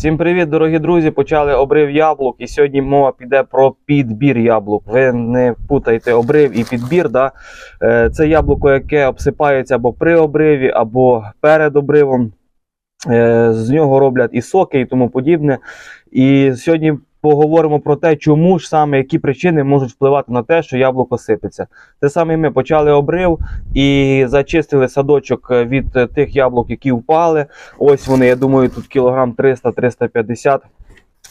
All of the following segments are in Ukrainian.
Всім привіт, дорогі друзі! Почали обрив яблук, і сьогодні мова піде про підбір яблук. Ви не путайте обрив і підбір. Да? Е, Це яблуко, яке обсипається або при обриві, або перед обривом. Е, З нього роблять і соки, і тому подібне. І сьогодні поговоримо про те, чому ж саме які причини можуть впливати на те, що яблуко сипеться. Те саме ми почали обрив і зачистили садочок від е, тих яблук, які впали. Ось вони, я думаю, тут кілограм 300-350.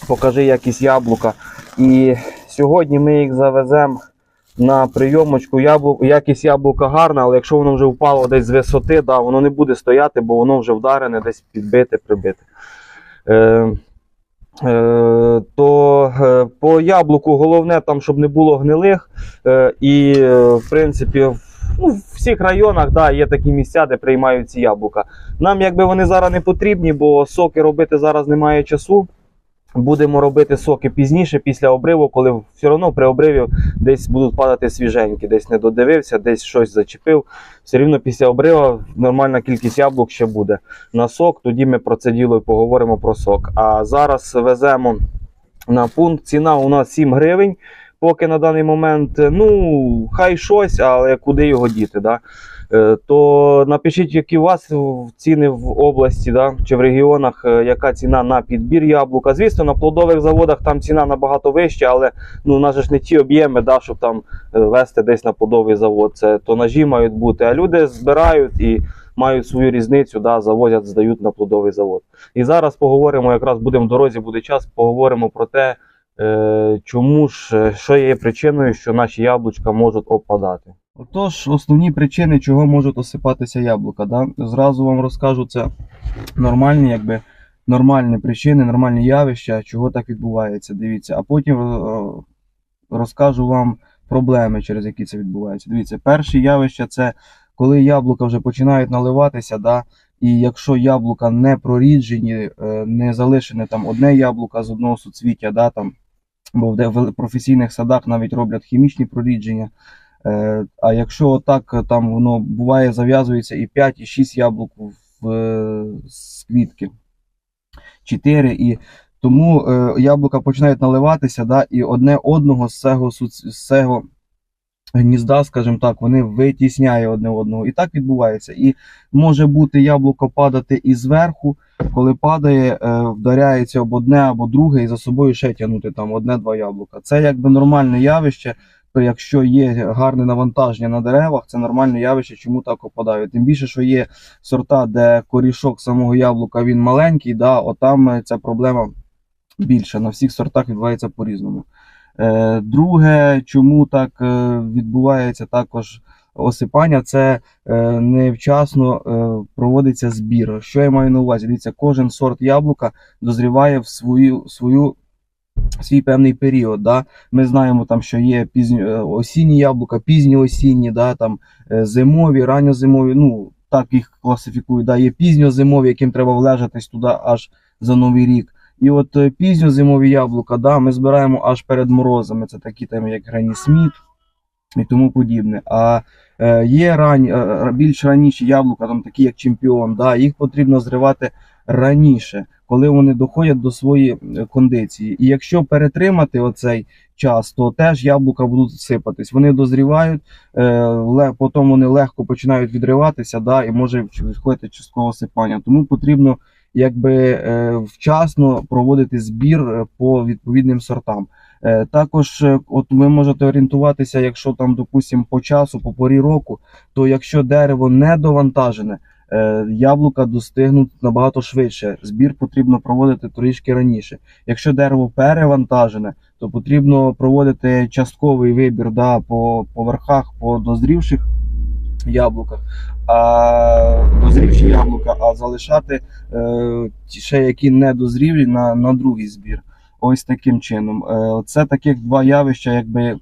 Покажи якість яблука. І сьогодні ми їх завеземо на прийомочку. Яблук, якість яблука гарна, але якщо воно вже впало десь з висоти, да, воно не буде стояти, бо воно вже вдарене, десь підбите, прибите. Е, Е, то е, по яблуку головне, там, щоб не було гнилих. Е, і, е, в принципі, ну, в всіх районах да, є такі місця, де приймають ці яблука. Нам якби вони зараз не потрібні, бо соки робити зараз немає часу. Будемо робити соки пізніше, після обриву, коли все одно при обриві десь будуть падати свіженькі, десь не додивився, десь щось зачепив. Все рівно після обриву нормальна кількість яблук ще буде на сок. Тоді ми про це діло і поговоримо про сок. А зараз веземо на пункт. Ціна у нас 7 гривень. Поки на даний момент, ну, хай щось, але куди його діти. Да? Е, То напишіть, які у вас ціни в області да, чи в регіонах, е, яка ціна на підбір яблука. Звісно, на плодових заводах там ціна набагато вища, але ну, у нас ж не ті об'єми, да, щоб там е, вести десь на плодовий завод. Це тонажі мають бути, а люди збирають і мають свою різницю, да, завозять, здають на плодовий завод. І зараз поговоримо, якраз будемо в дорозі, буде час, поговоримо про те, е, чому ж, е, що є причиною, що наші яблучка можуть опадати. Отож, основні причини, чого можуть осипатися яблука. Да? Зразу вам розкажу це нормальні, якби, нормальні причини, нормальні явища, чого так відбувається. Дивіться, а потім е, розкажу вам проблеми, через які це відбувається. Дивіться, перше явище це коли яблука вже починають наливатися, да, і якщо яблука не проріджені, е, не залишене там одне яблука з одного суцвіття, да, там, бо в професійних садах навіть роблять хімічні прорідження. Е, А якщо отак е, там воно буває, зав'язується і 5, і 6 яблук в з квітки, 4, і тому яблука починають наливатися, да, і одне одного з цього, з цього гнізда, скажімо так, вони витісняє одне одного. І так відбувається. І може бути яблуко падати і зверху, коли падає, е, вдаряється об одне або друге, і за собою ще тягнути там одне-два яблука. Це якби нормальне явище. То якщо є гарне навантаження на деревах, це нормальне явище, чому так опадають. Тим більше, що є сорта, де корішок самого яблука він маленький, да, отам е, ця проблема більша. На всіх сортах відбувається по-різному. Е, Друге, чому так е, відбувається також осипання, це е, невчасно проводиться збір. Що я маю на увазі? Дивіться, кожен сорт яблука дозріває в свою, свою свій певний період. Да? Ми знаємо, там, що є пізньо, е, осінні яблука, пізні осінні, да? там, зимові, ранньозимові, ну, так їх класифікують. Да? Є пізньозимові, яким треба влежатись туди аж за новий рік. І от е, пізньозимові яблука, да, ми збираємо аж перед морозами. Це такі там, як Грані Сміт і тому подібне. А е, є рань, е, більш раніші яблука, там такі як чемпіон, да, їх потрібно зривати раніше, коли вони доходять до своєї кондиції. І якщо перетримати оцей час, то теж яблука будуть сипатись. Вони дозрівають, е, потім вони легко починають відриватися, да, і може відходити часткове сипання. Тому потрібно якби е, вчасно проводити збір е, по відповідним сортам. Е, Також, от ви можете орієнтуватися, якщо там, допустимо, по часу, по порі року, то якщо дерево не довантажене, яблука достигнуть набагато швидше. Збір потрібно проводити трішки раніше. Якщо дерево перевантажене, то потрібно проводити частковий вибір да, по, по верхах, по дозрівших яблуках, а дозрівші яблука, а залишати е, ще які не дозрівлі на, на другий збір. Ось таким чином. Е, це таких два явища, якби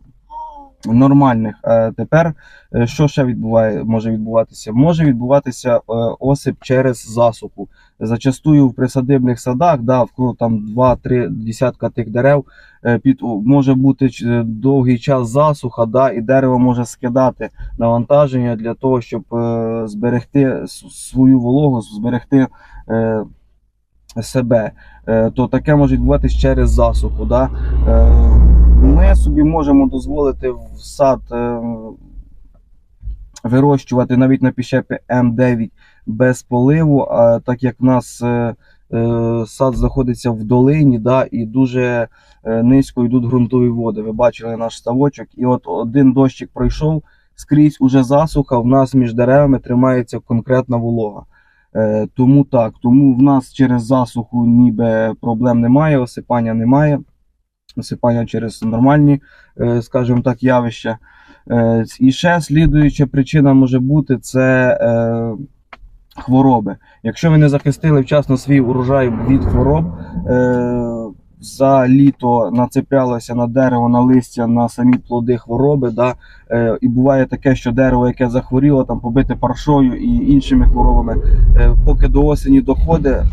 нормальних. Е, тепер е, що ще відбуває, може відбуватися? Може відбуватися е, осип через засуху. Зачастую в присадибних садах, да, там 2-3 десятка тих дерев, е, під, може бути довгий час засуха, да, і дерево може скидати навантаження для того, щоб е, зберегти свою вологу, зберегти е, себе, е, то таке може відбуватись через засуху. Да? Е, Ми собі можемо дозволити в сад е, вирощувати навіть на піщепі М9 без поливу, а так як в нас е, е, сад знаходиться в долині, да, і дуже е, низько йдуть ґрунтові води. Ви бачили наш ставочок, і от один дощик пройшов, скрізь уже засуха, в нас між деревами тримається конкретна волога. Тому так, тому в нас через засуху ніби проблем немає, осипання немає. Осипання через нормальні, скажімо так, явища. І ще слідуюча причина може бути це хвороби. Якщо ви не захистили вчасно свій урожай від хвороб, е, за літо нацеплялося на дерево, на листя, на самі плоди хвороби. Да? Е, і буває таке, що дерево, яке захворіло, там побите паршою і іншими хворобами, е, поки до осені доходить, е,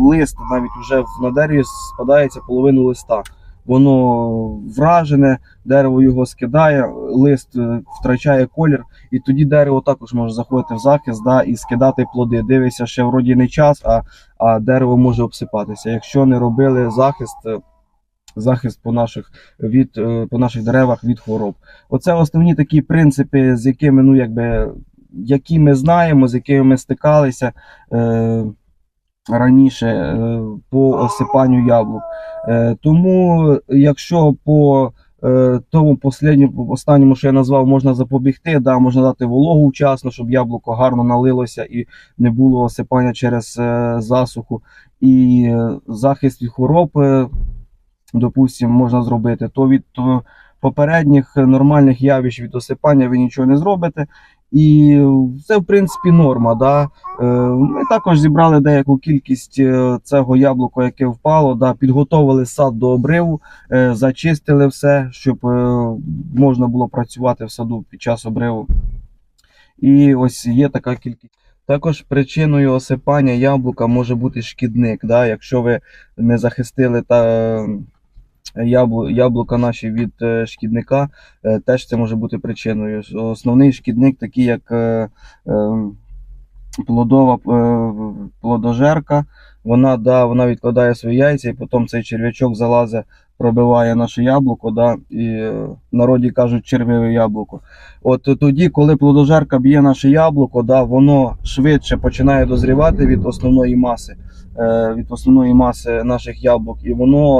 лист навіть вже на дереві спадається половину листа. Воно вражене, дерево його скидає, лист е, втрачає колір, і тоді дерево також може заходити в захист да, і скидати плоди. Дивися, ще вроді не час, а, а дерево може обсипатися. Якщо не робили захист, е, захист по наших, від, е, по наших деревах від хвороб. Оце основні такі принципи, з якими, ну, якби, які ми знаємо, з якими ми стикалися. Е, Раніше е, по осипанню яблук. Е, Тому, якщо по е, тому останньому, що я назвав, можна запобігти, да, можна дати вологу вчасно, щоб яблуко гарно налилося і не було осипання через засуху. І захист від хвороб, допустимо, можна зробити, то від попередніх нормальних явищ від осипання ви нічого не зробите. І це, в принципі, норма. Да? Е, Ми також зібрали деяку кількість е, цього яблука, яке впало, да? підготовили сад до обриву, е, зачистили все, щоб можна було працювати в саду під час обриву. І ось є така кількість. Також причиною осипання яблука може бути шкідник. Да? Якщо ви не захистили та яблука наші від е, шкідника, е, теж це може бути причиною. Основний шкідник, такий як е, плодова плодожерка, вона, да, вона відкладає свої яйця, і потім цей черв'ячок залазить, пробиває наше яблуко, да, і в народі кажуть червиве яблуко. От тоді, коли плодожерка б'є наше яблуко, да, воно швидше починає дозрівати від основної маси, від основної маси наших яблук, і воно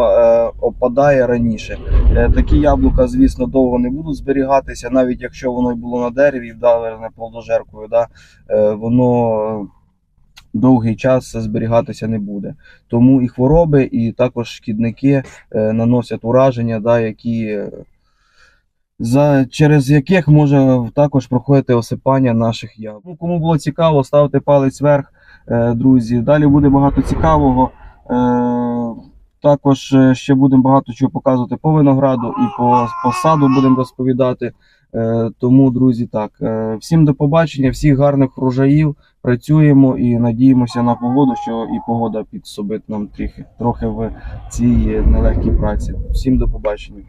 опадає раніше. Е, Такі яблука, звісно, довго не будуть зберігатися, навіть якщо воно й було на дереві, вдалене плодожеркою, да, е, воно довгий час зберігатися не буде. Тому і хвороби, і також шкідники е, наносять ураження, да, які, за, через яких може також проходити осипання наших яблук. Ну, Кому було цікаво, ставте палець вверх, друзі. Далі буде багато цікавого. Е, також е, ще будемо багато чого показувати по винограду і по, по саду будемо розповідати. Е, Тому, друзі, так. е, Всім до побачення, всіх гарних врожаїв. Працюємо і надіємося на погоду, що і погода підсобить нам трохи, трохи в цій нелегкій праці. Всім до побачення.